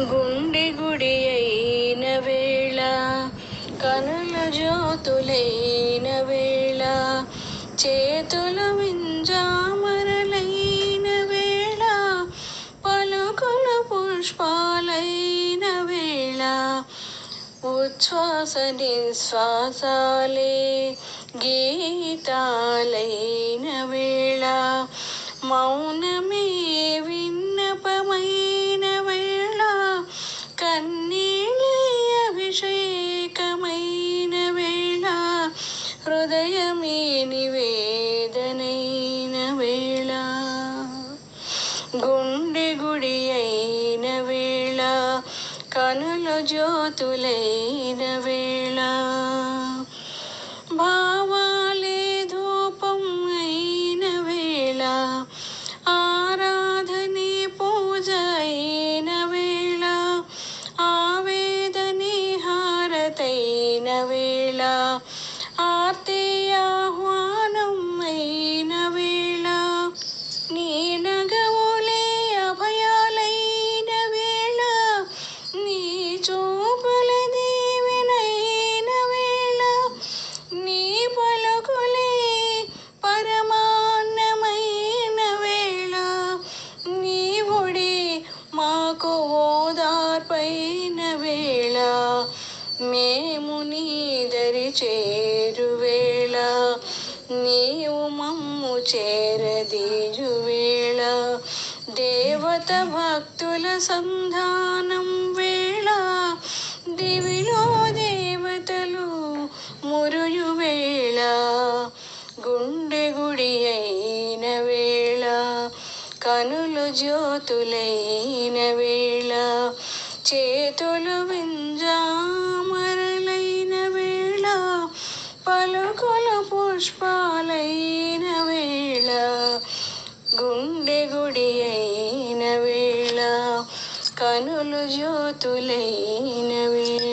గుండె గుడి అయిన వేళ కనుల జ్యోతులైన వేళ చేతుల వింజామరలైన వేళ పలుకుల పుష్పాలైన వేళ ఉచ్ఛ్వాస నిశ్వాసాలే గీతాలైన వేళ మౌనమే విన్ కనుల జ్యోతులైన పైన వేళ మేము నీ దరి చేరు వేళ నీవు మమ్ము చేరదీయు వేళ. దేవత భక్తుల సంధానం వేళ దివిలో దేవతలు మురుయు వేళ. గుండె గుడి అయిన వేళ కనులు జ్యోతులైన వేళ. చేతులు వింజామరలైన వేళ పలుకుల పుష్పాలైన వేళ గుండె గుడి అయిన వేళ కనులు జ్యోతులైన వేళ.